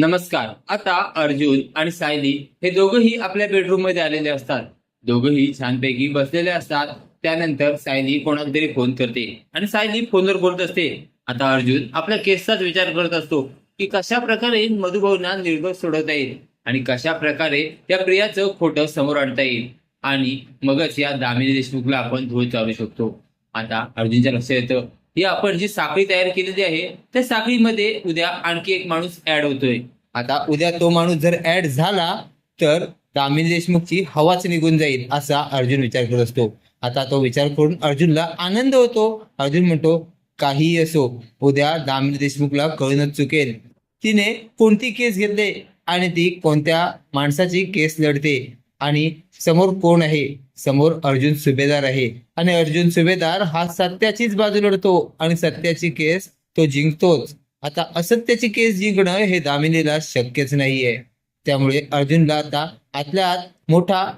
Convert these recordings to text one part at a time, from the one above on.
नमस्कार आता अर्जुन आणि सायली हे दोघंही आपल्या बेडरूममध्ये आलेले असतात. दोघंही छानपैकी बसलेले असतात. त्यानंतर सायली कोणाला तरी फोन करते आणि सायली फोनवर बोलत असते. आता अर्जुन आपल्या केसचाच विचार करत असतो की कशा प्रकारे मधुभावना निर्दोष सोडवता येईल आणि कशा प्रकारे त्या प्रियाचं खोटं समोर आणता येईल आणि मगच या दामिनी देशमुखला आपण धूळ चालू शकतो. आता अर्जुनच्या लक्षात येतं ही आपण जी साखळी तयार केलेली आहे त्या साखळीमध्ये उद्या आणखी एक माणूस ऍड होतोय. आता उद्या तो माणूस जर ऍड झाला तर दामिनी देशमुखची हवाच निघून जाईल असा अर्जुन विचार करत असतो. आता तो विचार करून अर्जुनला आनंद होतो. अर्जुन म्हणतो काहीही असो उद्या दामिनी देशमुखला कळूनच चुकेल. तिने कोणती केस घेतले? आणि ती कोणत्या माणसाची केस लढते? आणि समोर कोण आहे? समोर अर्जुन सुभेदार आहे. आणि अर्जुन सुभेदार हा सत्याचीच बाजू लढतो आणि सत्याची केस तो जिंकतोच. आता असत्याची केस जिंकणं हे दामिनीला शक्यच नाहीये. त्यामुळे अर्जुनला आता आतल्या आत मोठा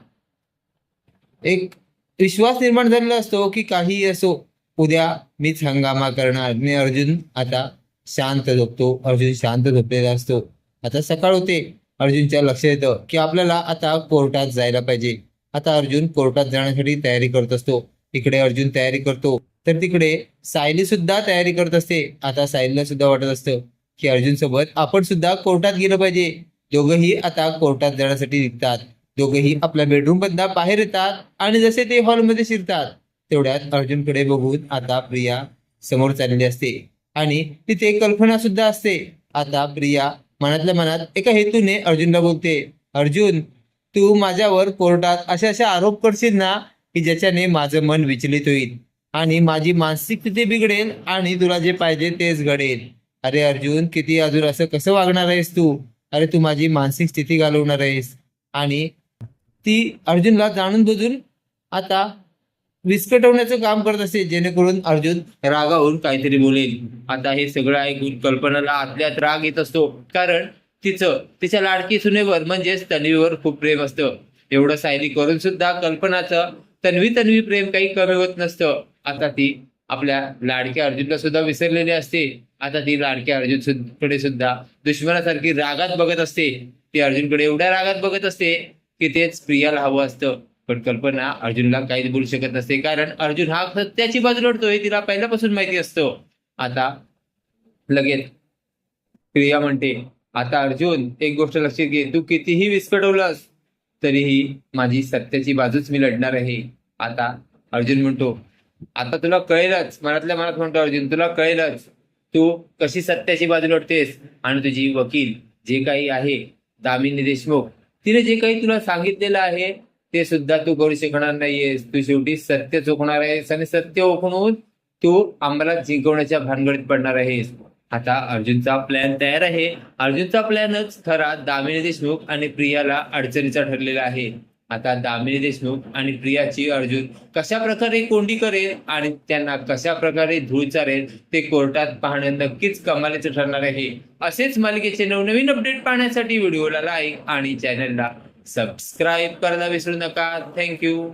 एक विश्वास निर्माण झालेला असतो की काही असो उद्या मीच हंगामा करणार. मी अर्जुन आता शांत झोपतो. अर्जुन शांत झोपलेला असतो. आता सकाळ होते. अर्जुनच्या लक्षात येतं की आपल्याला आता कोर्टात जायला पाहिजे. आता अर्जुन कोर्टात जाण्यासाठी तयारी करत असतो. इकडे अर्जुन तयारी करतो. तर तिकडे सायली सुद्धा तयारी करत असते. आता सायलीला सुद्धा वाटत असतं की अर्जुन सोबत आपण सुद्धा कोर्टात गेलं पाहिजे. दोघंही आता कोर्टात जाण्यासाठी निघतात. दोघंही आपल्या बेडरूमबद्दल बाहेर येतात आणि जसे ते हॉलमध्ये शिरतात तेवढ्यात अर्जुनकडे बघून आता प्रिया समोर चाललेली असते. आणि तिथे कल्पना सुद्धा असते. आता प्रिया मनातल्या मनात एका हेतूने अर्जुनला बोलते अर्जुन तू माझ्यावर कोर्टात अशा अशा आरोप करशील ना की ज्याच्याने माझं मन विचलित होईल आणि माझी मानसिक स्थिती बिघडेल आणि तुला जे पाहिजे तेच घडेल. अरे अर्जुन किती अजून असं कसं वागणार आहेस तू? अरे तू माझी मानसिक स्थिती घालवणार आहेस. आणि ती अर्जुनला जाणून बुजून आता विस्कटवण्याचं काम करत असते जेणेकरून अर्जुन रागावून काहीतरी बोलेल. आता हे सगळं ऐकून कल्पनाला आतल्यात राग येत असतो. कारण तिचं तिच्या लाडकी सुनेवर म्हणजेच तन्वीवर खूप प्रेम असतं. एवढं सायली करून सुद्धा कल्पनाचं तन्वी तन्वी प्रेम काही कमी होत नसतं. आता ती आपल्या लाडक्या अर्जुनला सुद्धा विसरलेली असते. आता ती लाडक्या अर्जुनकडे सुद्धा दुश्मनासारखी रागात बघत असते. ती अर्जुनकडे एवढ्या रागात बघत असते की तेच प्रियाला हवं असतं. पण कल्पना अर्जुनला काहीच बोलू शकत नसते. कारण अर्जुन हा सत्याची बाजू लढतोय तिला पहिल्यापासून माहिती असतं. आता लगेच प्रिया म्हणते आता अर्जुन एक गोष्ट लक्षात घे. तू कितीही विस्कटवलास तरीही माझी सत्याची बाजूच मी लढणार आहे. आता अर्जुन म्हणतो आता तुला कळेलच मनातल्या मनात म्हणतो अर्जुन तुला कळेलच तू कशी सत्याची बाजू लढतेस आणि तुझी वकील जे काही आहे दामिनी देशमुख तिने जे काही तुला सांगितलेलं आहे ते सुद्धा तू करू शकणार नाहीयेस. तू शेवटी सत्य चुकणार आहेस आणि सत्य ओळखून तू आम्हाला जिंकवण्याच्या भानगडीत पडणार आहेस. आता अर्जुनचा प्लॅन तयार आहे. अर्जुनचा प्लॅनच खरा दामिनी देशमुख आणि प्रियाला अडचणीचा ठरलेला आहे. आता दामिनी देशमुख आणि प्रियाची अर्जुन कशा प्रकारे कोंडी करेल आणि त्यांना कशा प्रकारे धूळ चारेल ते कोर्टात पाहणं नक्कीच कमालीचं ठरणार आहे. असेच मालिकेचे नवनवीन अपडेट पाहण्यासाठी व्हिडिओला लाईक आणि चॅनलला सबस्क्राईब करायला विसरू नका. थँक्यू